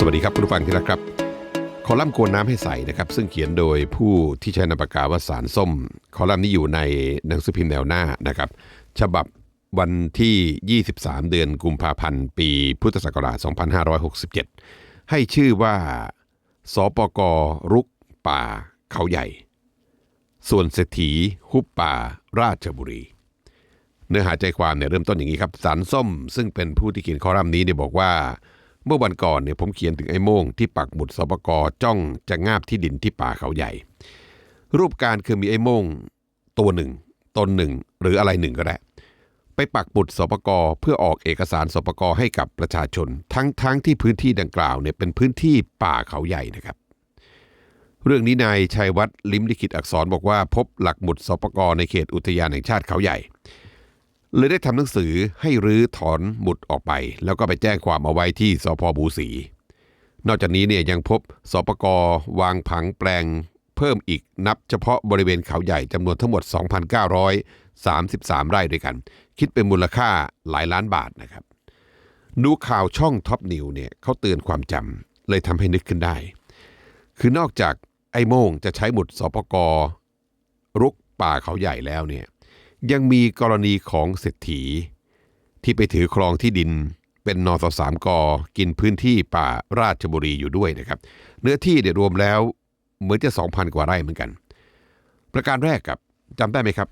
สวัสดีครับคุณผู้ฟังที่รักครับ คอลัมน์กวนน้ำให้ใสนะครับ ซึ่งเขียนโดยผู้ที่ใช้นามปากกาว่าสารส้ม คอลัมน์นี้อยู่ในหนังสือพิมพ์แนวหน้านะครับ ฉบับวันที่ 23 เดือนกุมภาพันธ์ ปีพุทธศักราช 2567 ให้ชื่อว่าสปกรุกป่าเขาใหญ่ ส่วนเศรษฐีฮุบป่าราชบุรี เนื้อหาใจความเนี่ยเริ่มต้นอย่างนี้ครับสารส้ม ซึ่งเป็นผู้ที่เขียนคอลัมน์นี้เนี่ยบอกว่า เมื่อวันก่อนเนี่ยผมเขียนถึงไอ้โม่งที่ปักหมุดสปกจ้องจะงาบที่ดินที่ป่าเขาใหญ่ รูปการคือมีไอ้โม่งตัวหนึ่งตนหนึ่งหรืออะไรหนึ่งก็ได้ ไปปักหมุดสปกเพื่อออกเอกสารสปกให้กับประชาชน ทั้งทั้งที่พื้นที่ดังกล่าวเนี่ยเป็นพื้นที่ป่าเขาใหญ่นะครับ เรื่องนี้นายชัยวัฒน์ลิมลิขิตอักษรบอกว่า พบหลักหมุดสปกในเขตอุทยานแห่งชาติเขาใหญ่ เลยได้ทำหนังสือให้รื้อถอนหมุดออกไป แล้วก็ไปแจ้งความเอาไว้ที่สพบูสี นอกจากนี้เนี่ยยังพบสปกวางผังแปลงเพิ่มอีกนับเฉพาะบริเวณเขาใหญ่จำนวนทั้งหมด 2,933 ไร่ด้วยกัน คิดเป็นมูลค่าหลายล้านบาทนะครับ ดูข่าวช่องท็อปนิวเนี่ยเขาเตือนความจำเลยทำให้นึกขึ้นได้ คือนอกจากไอ้โมงจะใช้หมุดสปกรุกป่าเขาใหญ่แล้วเนี่ย ยังมีกรณีของเศรษฐี ที่ไปถือครองที่ดิน เป็นนสสามกกินพื้นที่ป่าราชบุรีอยู่ด้วยนะครับ เนื้อที่เดี๋ยรวมแล้วเหมือนจะ2,000 กว่าไร่เหมือนกัน ประการแรกครับจำได้ไหมครับ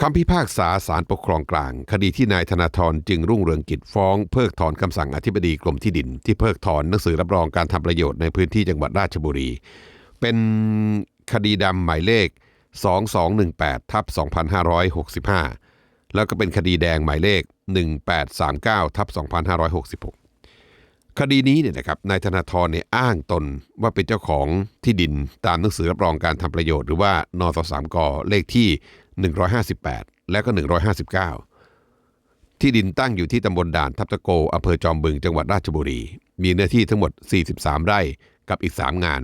คำพิพากษาศาลปกครองกลาง คดีที่นายธนาธรจึงรุ่งเรืองกิจฟ้องเพิกถอนคำสั่งอธิบดีกรมที่ดิน ที่เพิกถอนหนังสือรับรองการทำประโยชน์ในพื้นที่จังหวัดราชบุรี เป็นคดีดำหมายเลข 2218ทับ2565 แล้วก็เป็นคดีแดงหมายเลข 1839ทับ2566 คดีนี้เนี่ยนะครับนายธนาธรเนี่ยอ้างตนว่าเป็นเจ้าของที่ดินตามหนังสือรับรองการทำประโยชน์หรือว่านสสามกเลขที่ 158 และก็ 159 ที่ดินตั้งอยู่ที่ตำบลด่านทับตะโกอำเภอจอมบึงจังหวัดราชบุรี มีเนื้อที่ทั้งหมด 43 ไร่กับอีก 3 งาน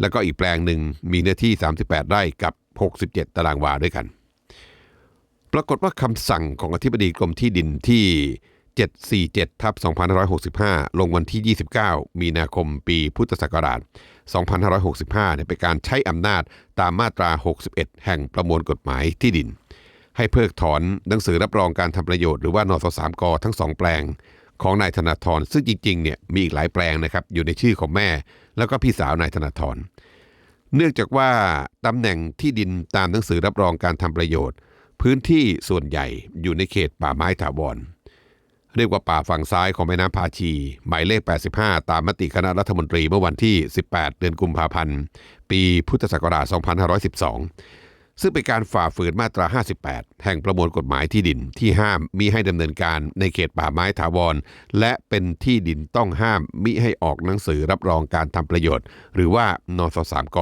แล้วก็อีกแปลงหนึ่งมีเนื้อที่ 38 ไร่กับ 67 ตารางวาด้วยกัน ปรากฏว่าคำสั่งของอธิบดีกรมที่ดินที่ 747ทับ2565 ลงวันที่ 29 มีนาคมปีพุทธศักราช 2565เนี่ยเป็นการใช้อำนาจตามมาตรา 61 แห่งประมวลกฎหมายที่ดิน ให้เพิกถอนหนังสือรับรองการทำประโยชน์หรือว่านสสามกทั้งสองแปลงของนายธนาธรซึ่งจริงๆเนี่ยมีอีกหลายแปลงนะครับอยู่ในชื่อของแม่ แล้วก็พี่สาวนายธนาธร เนื่องจากว่าตำแหน่งที่ดินตามหนังสือรับรองการทำประโยชน์ พื้นที่ส่วนใหญ่อยู่ในเขตป่าไม้ถาวรเรียกว่าป่าฝั่งซ้ายของแม่น้ำพาชี หมายเลข 85 ตามมติคณะรัฐมนตรีเมื่อวันที่ 18 เดือนกุมภาพันธ์ ปีพุทธศักราช 2512 ซึ่งเป็นการฝ่าฝืนมาตรา 58 แห่งประมวลกฎหมายที่ดินที่ห้ามมิให้ดำเนินการในเขตป่าไม้ถาวร และเป็นที่ดินต้องห้ามมิให้ออกหนังสือรับรองการทำประโยชน์ หรือว่านสสามก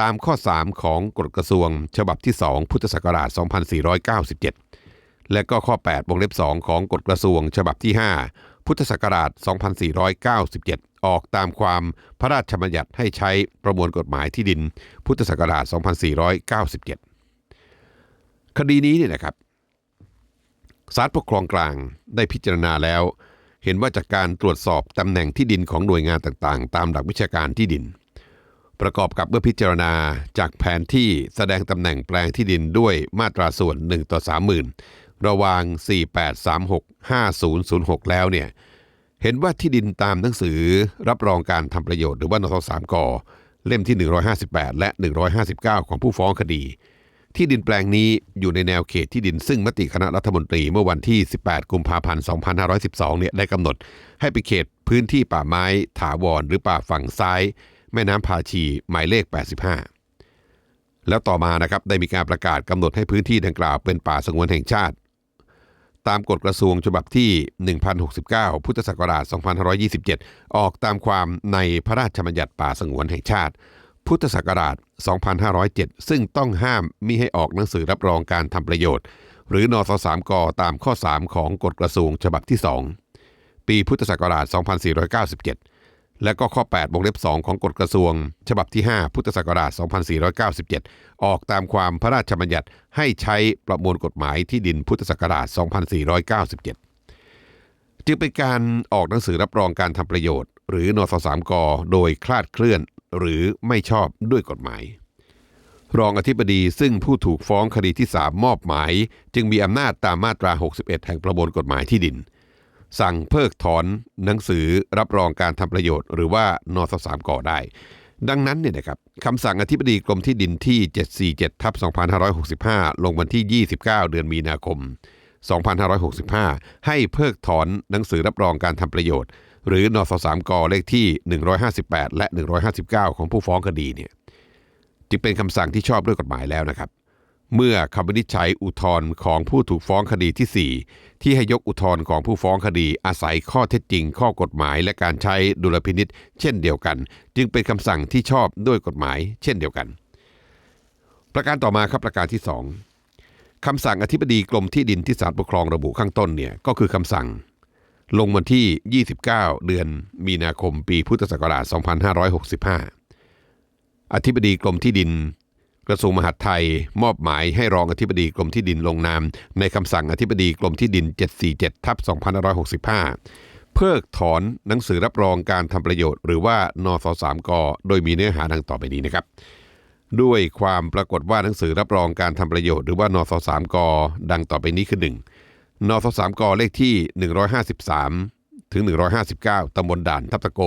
ตามข้อ 3 ของกฎกระทรวง ฉบับที่ 2 พุทธศักราช 2497 และก็ข้อ 8 วงเล็บ 2 ของกฎกระทรวง ฉบับที่ 5 พุทธศักราช 2497 ออกตามความพระราชบัญญัติให้ใช้ประมวลกฎหมายที่ดิน พุทธศักราช 2497 คดีนี้เนี่ยนะครับศาลปกครองกลางได้พิจารณาแล้ว เห็นว่าจากการตรวจสอบตำแหน่งที่ดินของหน่วยงานต่างๆ ตามหลักวิชาการที่ดิน ประกอบกับเมื่อพิจารณาจากแผนที่แสดงตำแหน่งแปลงที่ดินด้วยมาตราส่วน 1 ต่อ 30,000 ระหว่าง 48365006 แล้วเนี่ย เห็นว่าที่ดินตามหนังสือรับรองการทำประโยชน์หรือว่านสสามกเล่มที่ 158 และ 159 ของผู้ฟ้องคดี ที่ดินแปลงนี้อยู่ในแนวเขตที่ดินซึ่งมติคณะรัฐมนตรีเมื่อวันที่ 18 กุมภาพันธ์ 2512 เนี่ยได้กำหนด ให้ไปนเขตพื้นที่ป่าไม้ถาวร หรือป่าฝั่งซ้าย แม่น้ำพาชีหมายเลข 85 แล้วต่อมานะครับได้มีการประกาศกำหนดให้พื้นที่ดังกล่าวเป็นป่าสงวนแห่งชาติ ตามกฎกระทรวงฉบับที่ 1069 พุทธศักราช 2527 ออกตามความในพระราชบัญญัติป่าสงวนแห่งชาติ พุทธศักราช 2507 ซึ่งต้องห้ามมิให้ออกหนังสือรับรองการทำประโยชน์ หรือนสสามกตามข้อ 3 ของกฎกระทรวงฉบับที่ 2 ปีพุทธศักราช 2497 และก็ข้อ 8วงเล็บ 2 ของกฎกระทรวง ฉบับที่ 5 พุทธศักราช 2497 ออกตามความพระราชบัญญัติให้ใช้ประมวลกฎหมายที่ดินพุทธศักราช 2497 จึงเป็นการออกหนังสือรับรองการทำประโยชน์ หรือนสสามกโดยคลาดเคลื่อน หรือไม่ชอบด้วยกฎหมาย รองอธิบดีซึ่งผู้ถูกฟ้องคดีที่ 3 มอบหมาย จึงมีอำนาจตามมาตรา 61 แห่งประมวลกฎหมายที่ดิน สั่งเพิกถอนหนังสือรับรองการทำประโยชน์ หรือว่านสสามก่อได้ ดังนั้นเนี่ยนะครับคำสั่งอธิบดีกรมที่ดินที่ 747ทับ2565 ลงวันที่ 29 เดือนมีนาคม 2565 ให้เพิกถอนหนังสือรับรองการทำประโยชน์ หรือนสสามกเลขที่ 158 และ 159 ของผู้ฟ้องคดีเนี่ยจึงเป็นคำสั่งที่ชอบด้วยกฎหมายแล้วนะครับ เมื่อคำวินิจฉัยอุทธรณ์ของผู้ถูกฟ้องคดีที่ 4 ที่ให้ยกอุทธรณ์ของผู้ฟ้องคดีอาศัยข้อเท็จจริง ข้อกฎหมาย และการใช้ดุลพินิษเช่นเดียวกัน จึงเป็นคำสั่งที่ชอบด้วยกฎหมาย เช่นเดียวกัน ประการต่อมาครับประการที่ 2คำสั่งอธิบดีกรมที่ดินที่ศาลปกครองระบุข้างต้นเนี่ยก็คือคำสั่ง ลงวันที่ 29 เดือนมีนาคมปีพุทธศักราช2565 อธิบดีกรมที่ดิน กระทรวงมหาดไทยมอบหมายให้รองอธิบดีกรมที่ดินลงนาม ในคำสั่งอธิบดีกรมที่ดิน 747ทับ2565 เพิกถอนหนังสือรับรองการทำประโยชน์ หรือว่านสสามกโดยมีเนื้อหาดังต่อไปนี้นะครับ ด้วยความปรากฏว่าหนังสือรับรองการทำประโยชน์หรือว่านสสามกดังต่อไปนี้คือ 1. นสสามกเลขที่ 153 ถึง 159ตำบลด่านทับตะโก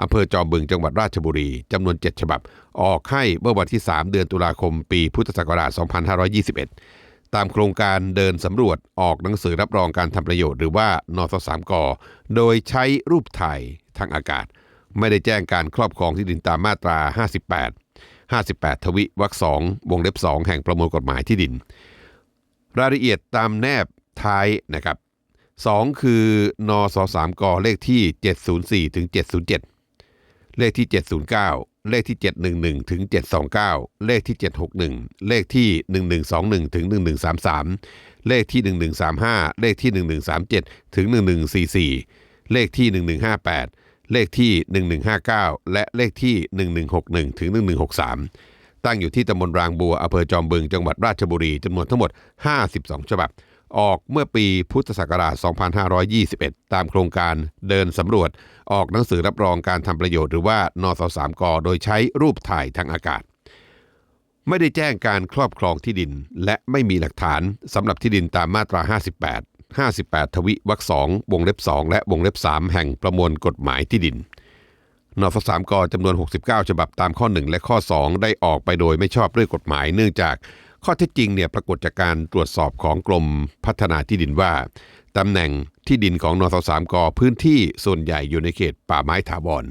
อำเภอจอมบึงจังหวัดราชบุรีจำนวน 7 ฉบับ ออกให้เมื่อวันที่ 3 เดือนตุลาคมปีพุทธศักราช 2521 ตามโครงการเดินสำรวจออกหนังสือรับรองการทำประโยชน์หรือว่านสสามกโดยใช้รูปถ่ายทางอากาศ ไม่ได้แจ้งการครอบครองที่ดินตามมาตรา 58 58 ทวิวรรคสองวงเล็บ 2 แห่งประมวลกฎหมายที่ดิน รายละเอียดตามแนบท้ายนะครับ 2 คือนสสามกเลขที่ 704ถึง707 เลขที่ 709 เลขที่ 711 ถึง 729 เลขที่ 761 เลขที่ 1121 ถึง 1133 เลขที่ 1135 เลขที่ 1137 ถึง 1144 เลขที่ 1158 เลขที่ 1159 และเลขที่ 1161 ถึง 1163 ตั้งอยู่ที่ตำบลรางบัวอำเภอจอมบึง จังหวัดราชบุรีจำนวนทั้งหมด 52 ฉบับ ออกเมื่อปีพุทธศักราช 2521 ตามโครงการเดินสำรวจออกหนังสือรับรองการทำประโยชน์หรือว่านสสามกโดยใช้รูปถ่ายทางอากาศ ไม่ได้แจ้งการครอบครองที่ดิน และไม่มีหลักฐานสำหรับที่ดินตามมาตรา 58 58 ทวิวรรคสองวงเล็บ 2 และวงเล็บ 3 แห่งประมวลกฎหมายที่ดินนสสามกจำนวน 69 ฉบับตามข้อ 1 และข้อ 2 ได้ออกไปโดยไม่ชอบด้วยกฎหมายเนื่องจาก ข้อเท็จจริงเนี่ยปรากฏจากการตรวจสอบของกรมพัฒนาที่ดินว่าตำแหน่งที่ดินของนสสามกพื้นที่ส่วนใหญ่อยู่ในเขตป่าไม้ถาวร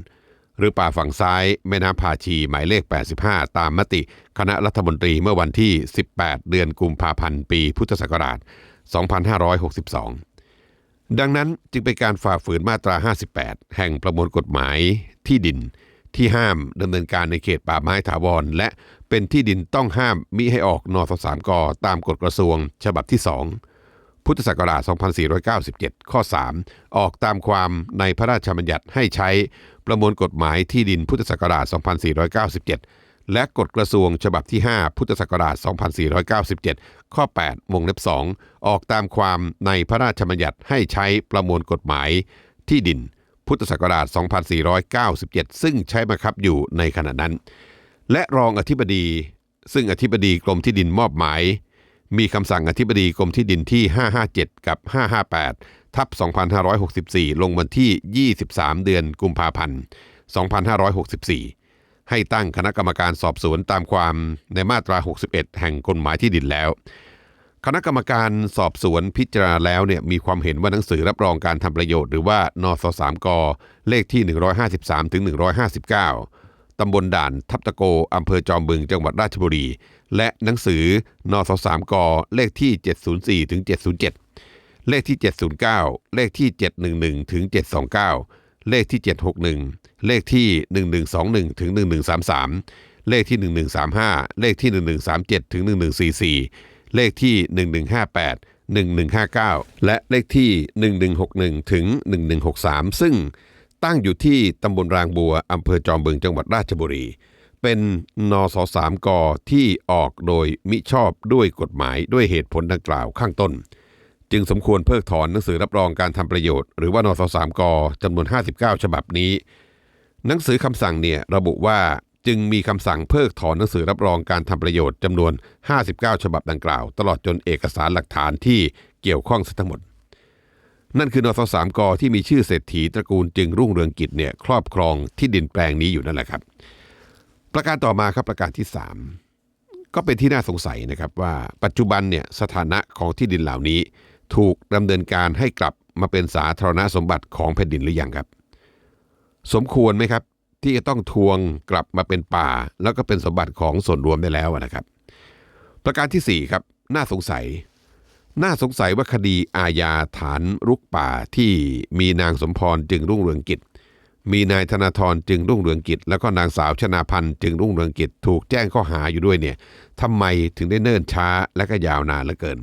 หรือป่าฝั่งซ้ายแม่น้ำพาชีหมายเลข 85 ตามมติ คณะรัฐมนตรีเมื่อวันที่ 18 เดือนกุมภาพันธ์ปีพุทธศักราช 2562 ดังนั้นจึงเป็นการฝ่าฝืนมาตรา 58 แห่งประมวลกฎหมายที่ดินที่ห้ามดำเนินการในเขตป่าไม้ถาวรและ เป็นที่ดินต้องห้ามมิให้ออกนสสามกตามกฎกระทรวง ฉบับที่ 2 พุทธศักราช 2497 ข้อ 3 ออกตามความในพระราชบัญญัติให้ใช้ประมวลกฎหมายที่ดินพุทธศักราช 2497 และกฎกระทรวงฉบับที่ 5 พุทธศักราช 2497 ข้อ 8 วงเล็บ 2 ออกตามความในพระราชบัญญัติให้ใช้ประมวลกฎหมายที่ดินพุทธศักราช 2497 ซึ่งใช้บังคับอยู่ในขณะนั้น และรองอธิบดี ซึ่งอธิบดีกรมที่ดินมอบหมาย มีคำสั่งอธิบดีกรมที่ดินที่ 557 กับ 558 ทับ 2564 ลงวันที่ 23 เดือนกุมภาพันธ์ 2564 ให้ตั้งคณะกรรมการสอบสวนตามความในมาตรา 61 แห่งกฎหมายที่ดินแล้ว คณะกรรมการสอบสวนพิจารณาแล้วเนี่ยมีความเห็นว่าหนังสือรับรองการทำประโยชน์หรือว่านสสามกเลขที่ 153ถึง159 ตำบลด่านทับตะโก อำเภอจอมบึง จังหวัดราชบุรี และหนังสือนสสามก เลขที่ 704ถึง707 เลขที่ 709 เลขที่ 711ถึง729 เลขที่ 761 เลขที่ 1121ถึง1133 เลขที่ 1135 เลขที่ 1137ถึง1144 เลขที่ 1158 1159 และเลขที่ 1161ถึง1163 ซึ่ง ตั้งอยู่ที่ตำบลรางบัวอำเภอจอมบึงจังหวัดราชบุรี เป็นนสสามกที่ออกโดยมิชอบด้วยกฎหมายด้วยเหตุผลดังกล่าวข้างต้น จึงสมควรเพิกถอนหนังสือรับรองการทำประโยชน์ หรือว่านสสามกจำนวน 59 ฉบับนี้ หนังสือคำสั่งเนี่ยระบุว่าจึงมีคำสั่งเพิกถอนหนังสือรับรองการทำประโยชน์จำนวน 59 ฉบับดังกล่าว ตลอดจนเอกสารหลักฐานที่เกี่ยวข้องทั้งหมด นั่นคือนสสามกที่มีชื่อเศรษฐีตระกูลจึงรุ่งเรืองกิจเนี่ยครอบครองที่ดินแปลงนี้อยู่นั่นแหละครับ ประการต่อมาครับประการที่ 3 ก็เป็นที่น่าสงสัยนะครับว่าปัจจุบันเนี่ยสถานะของที่ดินเหล่านี้ ถูกดำเนินการให้กลับมาเป็นสาธารณสมบัติของแผ่นดินหรือยังครับ สมควรไหมครับที่จะต้องทวงกลับมาเป็นป่า แล้วก็เป็นสมบัติของส่วนรวมได้แล้วนะครับ ประการทีสี่4ครับน่าสงสัย น่าสงสัยว่าคดีอาญาฐานรุกป่าที่มีนางสมพรจึงรุ่งเรืองกิจ มีนายธนาธรจึงรุ่งเรืองกิจ แล้วก็นางสาวชนาพันธ์จึงรุ่งเรืองกิจ ถูกแจ้งข้อหาอยู่ด้วยเนี่ยทำไมถึงได้เนิ่นช้าและก็ยาวนานเหลือเกิน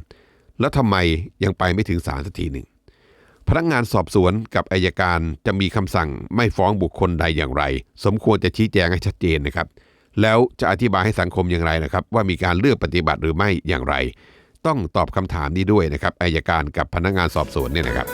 แล้วทำไมยังไปไม่ถึงศาลสักทีหนึ่ง พนักงานสอบสวนกับอายการจะมีคำสั่งไม่ฟ้องบุคคลใดอย่างไร สมควรจะชี้แจงให้ชัดเจนนะครับ แล้วจะอธิบายให้สังคมอย่างไรนะครับ ว่ามีการเลือกปฏิบัติหรือไม่อย่างไร ต้องตอบคำถามนี้ด้วยนะครับอายการกับพนักงานสอบสวนเนี่ยนะครับ